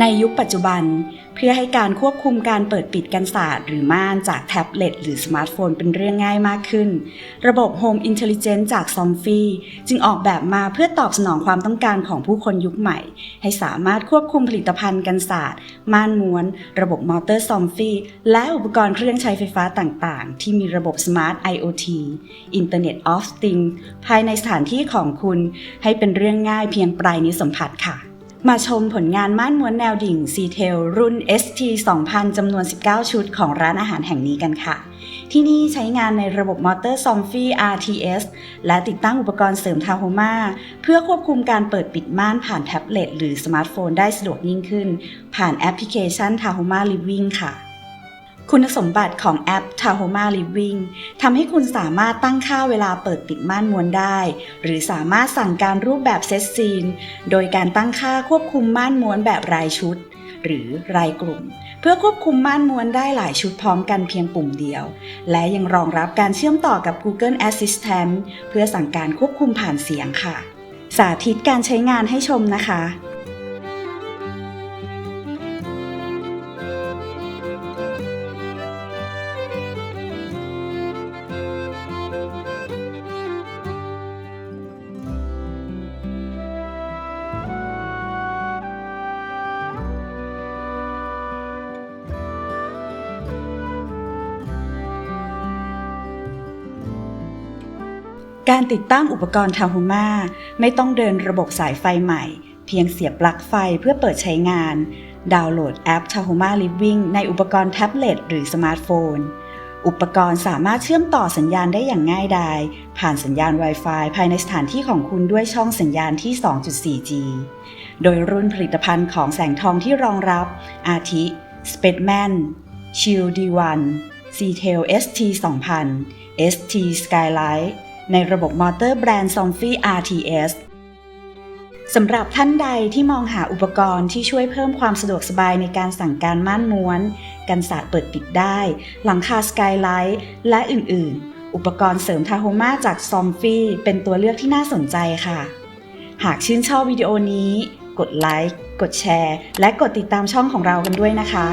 ในยุคปัจจุบัน เพื่อให้การควบคุมการเปิดปิดกันศาสตร์หรือม่านจากแท็บเล็ตหรือสมาร์ทโฟนเป็นเรื่องง่ายมากขึ้น ระบบ Home Intelligence จาก s o m f y จึงออกแบบมาเพื่อตอบสนองความต้องการของผู้คนยุคใหม่ ให้สามารถควบคุมผลิตภัณฑ์กันศาสตร์ม่านม้วน ระบบมอเตอร์ซอมฟีและอุปกรณ์เครื่องใช้ไฟฟ้าต่างๆ ที่มีระบบ Smart IoT Internet of Things ภายในสถานที่ของคุณ ให้เป็นเรื่องง่ายเพียงปลายนิ้วสัมผัสค่ะ มาชมผลงานม่านม้วนแนวดิ่งซีเทลรุ่น ST 2000 จำนวน 19 ชุดของร้านอาหารแห่งนี้กันค่ะ ที่นี่ใช้งานในระบบมอเตอร์ซอมฟี่ RTS และติดตั้งอุปกรณ์เสริมทาโฮมาเพื่อควบคุมการเปิดปิดม่านผ่านแท็บเล็ตหรือสมาร์ทโฟนได้สะดวกยิ่งขึ้น ผ่านแอปพลิเคชันทาโฮมาลิฟวิ่งค่ะ คุณสมบัติของแอป Tahoma Living ทำให้คุณสามารถตั้งค่าเวลาเปิดปิดม่านม้วนได้ หรือสามารถสั่งการรูปแบบเซตซีน โดยการตั้งค่าควบคุมม่านม้วนแบบรายชุด หรือรายกลุ่ม เพื่อควบคุมม่านม้วนได้หลายชุดพร้อมกันเพียงปุ่มเดียว และยังรองรับการเชื่อมต่อกับ Google Assistant เพื่อสั่งการควบคุมผ่านเสียงค่ะ สาธิตการใช้งานให้ชมนะคะ การติดตั้งอุปกรณ์ทาโฮมาไม่ต้องเดินระบบสายไฟใหม่ เพียงเสียบปลั๊กไฟเพื่อเปิดใช้งาน ดาวน์โหลดแอป Tahoma Living ในอุปกรณ์แท็บเล็ตหรือสมาร์ทโฟน อุปกรณ์สามารถเชื่อมต่อสัญญาณได้อย่างง่ายดาย ผ่านสัญญาณ Wi-Fi ภายในสถานที่ของคุณด้วยช่องสัญญาณที่ 2.4G โดยรุ่นผลิตภัณฑ์ของแสงทองที่รองรับ อาทิ Spaceman Shield D1 C-Tail ST 2000 ST Skylight ในระบบมอเตอร์แบรนด์ s o m f y RTS สำหรับท่านใดที่มองหาอุปกรณ์ที่ช่วยเพิ่มความสะดวกสบายในการสั่งการม่านม้วน กันศาสตร์เปิดปิดได้ หลังคาสกายไลท์และอื่นๆ อุปกรณ์เสริมทาโฮมาจากซอมฟี่เป็นตัวเลือกที่น่าสนใจค่ะ หากชื่นชอบวิดีโอนี้ กดไลค์ กดแชร์ และกดติดตามช่องของเรากันด้วยนะคะ